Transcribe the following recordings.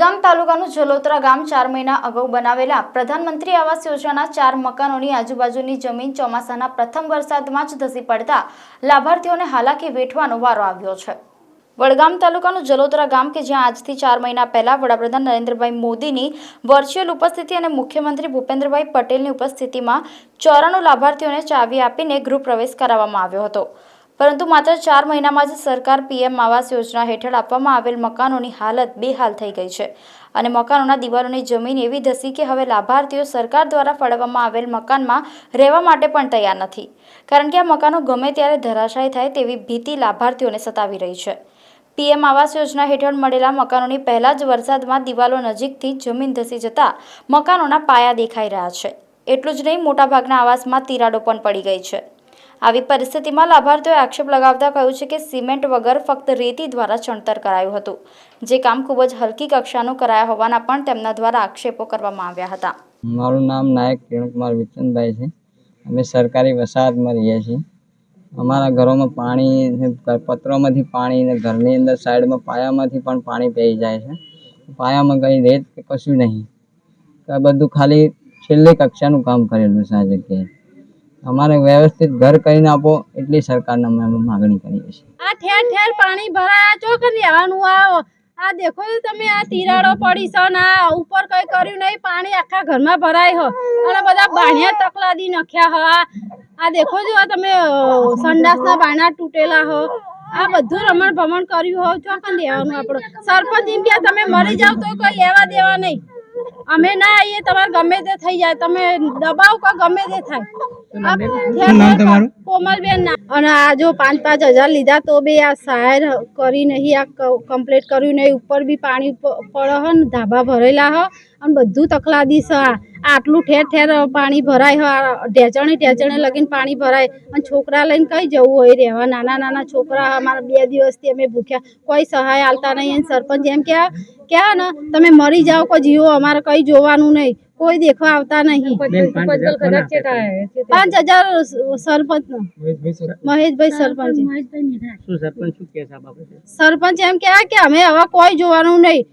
વડગામ તાલુકાનું જલોત્રા ગામ ચાર મહિના અગાઉ બનાવેલા પ્રધાનમંત્રી આવાસ યોજનાના ચાર મકાનોની આજુબાજુની જમીન ચોમાસાના પ્રથમ વરસાદમાં જ ધસી પડતા લાભાર્થીઓને હાલાકી વેઠવાનો વારો આવ્યો છે. વડગામ તાલુકાનું જલોત્રા ગામ કે જ્યાં આજથી ચાર મહિના પહેલા વડાપ્રધાન નરેન્દ્રભાઈ મોદીની વર્ચ્યુઅલ ઉપસ્થિતિ અને મુખ્યમંત્રી ભૂપેન્દ્રભાઈ પટેલની ઉપસ્થિતિમાં ચોરાણું લાભાર્થીઓને ચાવી આપીને ગૃહ પ્રવેશ કરાવવામાં આવ્યો હતો. પરંતુ માત્ર ચાર મહિનામાં જ સરકાર પીએમ આવાસ યોજના હેઠળ આપવામાં આવેલ મકાનોની હાલત બેહાલ થઈ ગઈ છે અને મકાનોના દિવાલોની જમીન એવી ધસી કે હવે લાભાર્થીઓ સરકાર દ્વારા ફાળવવામાં આવેલ મકાનમાં રહેવા માટે પણ તૈયાર નથી. કારણ કે આ મકાનો ગમે ત્યારે ધરાશાયી થાય તેવી ભીતિ લાભાર્થીઓને સતાવી રહી છે. પીએમ આવાસ યોજના હેઠળ મળેલા મકાનોની પહેલા જ વરસાદમાં દિવાલો નજીકથી જમીન ધસી જતા મકાનોના પાયા દેખાઈ રહ્યા છે. એટલું જ નહીં, મોટાભાગના આવાસમાં તિરાડો પણ પડી ગઈ છે. આવી પરિસ્થિતિમાં લાભાર્થીઓએ આક્ષેપ લગાવતા કહ્યું છે કે સિમેન્ટ વગર ફક્ત રેતી દ્વારા ચણતર કરાયું હતું, જે કામ ખૂબ જ હલકી કક્ષાનું કરાયા હોવાના પણ તેમના દ્વારા આક્ષેપો કરવામાં આવ્યા હતા. મારું નામ નાયક કિરણકુમાર વિચનભાઈ છે. અમે સરકારી વસાહતમાં રહીએ છીએ. અમારા ઘરોમાં પાણી પત્રોમાંથી પાણી અને ઘરની અંદર સાઈડમાં પાયામાંથી પણ પાણી પી જાય છે. પાયામાં કંઈ રેત કશું નહીં. બધું ખાલી છેલ્લી કક્ષાનું કામ કરેલું છે આ જગ્યાએ. અમારે વ્યવસ્થિત ઘર કરીને આપો, એટલી સરકારને અમે માગણી કરીએ છીએ. આ ઠેર ઠેર પાણી ભરાયા છો કે લેવાનું આ આ દેખો તમે, આ તિરાડો પડી છે ને, આ ઉપર કઈ કર્યું નહીં, પાણી આખા ઘરમાં ભરાય હો. અને બધા બાણિયા તકલાદી નખ્યા હ, આ. દેખો જો, આ તમે સંડાસના બાણા તૂટેલા હો. આ બધું રમણ ભમણ કર્યું હો, ચો કન લેવાનું આપણો. સરપંચ એમ તમે મરી જાવ તો કોઈ લેવા દેવા નહીં. અમે ના આવીએ તમારે ગમે તે થઈ જાય. તમે દબાવ કે ગમે તે થાય. ઠેર કોમલબેન અને આ જો પાંચ પાંચ હજાર લીધા તો બી આ સહાય કરી નહીં આ કમ્પ્લીટ કર્યું નહીં ઉપર બી પાણી પડે હ ને, ધાબા ભરેલા હ અને બધું તકલાદી છે આ. આટલું ઠેર ઠેર પાણી ભરાય હ ઢેચણે ઢેચણે લગીને પાણી ભરાય. અને છોકરા લઈને કઈ જવું હોય રહેવા? નાના નાના છોકરા અમારા બે દિવસથી અમે ભૂખ્યા. કોઈ સહાય આલતા નહીં. અને સરપંચ એમ કે કે ને, તમે મરી જાઓ કોઈ જીવો, અમારે કંઈ જોવાનું નહીં. કોઈ દેખવા આવતા નહીં. પાંચ હજાર સરપંચ. મહેશભાઈ સરપંચ સરપંચ એમ કે કે અમે હવે કોઈ જોવાનું નહીં.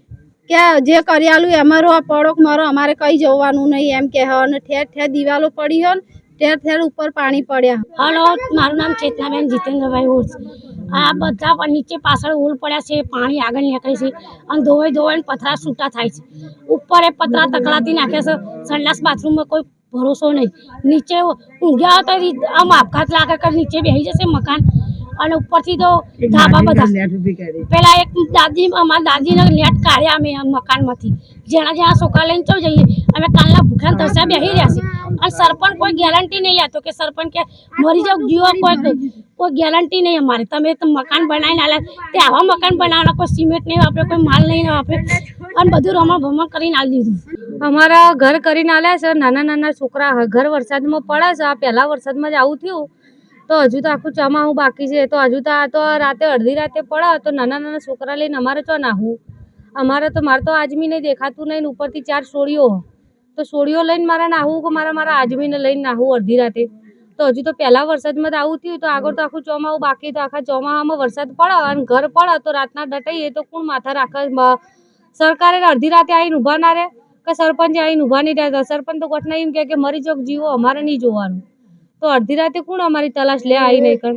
કે જે કર્યાલું અમારો આ પડોક મારો અમારે કઈ જોવાનું નહીં એમ કે અને ઠેર ઠેર દિવાલો પડી હોય ને ઠેર ઠેર ઉપર પાણી પડ્યા હલો મારું નામ ચેતનાબેન જીતેન્દ્રભાઈ ઉર્સ. આ બધા પણ નીચે પાછળ ઓલ પડ્યા છે પાણી આગળ નીકળે છે અને ધોવાઈ ધોવાઈને પથરા છૂટા થાય છે. ઉપર એ પથરા તકલાતી નાખે છે. સંડાસ બાથરૂમમાં કોઈ ભરોસો નહીં. નીચે ઊંઘ્યા હતા આમ આપઘાત લાગે કે નીચે બેસી જશે મકાન. અને ઉપરથી તો ધાબા બધા. પેલા એક દાદી અમારા દાદીને નેટ કાઢ્યા અમે મકાનમાંથી. જેના જેણા છોકરા લઈને ચો જઈએ. અમે કાલના ભૂખ્યા તરસ્યા બેસી રહ્યા છે અને સરપંચ કોઈ ગેરંટી નહીં લેતો કે સરપંચ કે મરી જાવ જીવો કોઈ કોઈ ગેરંટી નહીં અમારે. તમે તો મકાન બનાવીને આલ્યા તે આવા મકાન બનાવવાના, કોઈ સિમેન્ટ નહીં વાપરે કોઈ માલ નહીં વાપરે અને બધું રમણ ભમણ કરીને આલી દીધું. અમારા ઘર કરીને આલ્યા છે. નાના નાના છોકરા ઘર વરસાદમાં પડે છે. આ પહેલા વરસાદમાં જ આવું થયું. તો હજુ તો આખું ચોમાસું બાકી છે. તો હજુ તો આ તો રાતે અડધી રાતે પડે. તો નાના નાના છોકરા લઈને અમારે ચો નાહવું અમારે તો મારે તો આજમી નહીં દેખાતું નહીં ઉપરથી ચાર સોળીઓ તો સોળીઓ લઈને મારે નાહવું કે મારા મારા આજમીને લઈને નાહવું અડધી રાતે? તો હજુ તો પહેલા વરસાદમાં આવું થયું તો આગળ તો આખું ચોમાવું બાકી તો આખા ચોમાસામાં વરસાદ પડે અને ઘર પડે તો રાતના દટાઈએ તો કોણ માથા રાખે? સરકારે અડધી રાતે આવીને ઊભા ના રહે? કે સરપંચે આવીને ઊભા નહીં રહ્યા સરપંચ તો ઘટના એમ કે મરી જાવ જીવો અમારે નહીં જોવાનું. તો અડધી રાતે કોણ અમારી તલાશ લે આવી નહીં કર?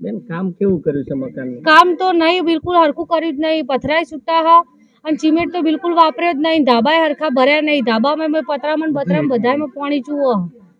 બેન કામ કેવું કર્યું છે મકાનનું? કામ તો નહીં બિલકુલ હરખું કર્યું જ નહીં. પથરાય છૂટા હા. અને સિમેન્ટ તો બિલકુલ વાપર્યો જ નહીં. ધાબાય હરખા ભર્યા નહીં. ધાબામાં મેં પતરામાં બધા બતરામાં બધામાં પાણી ચૂવો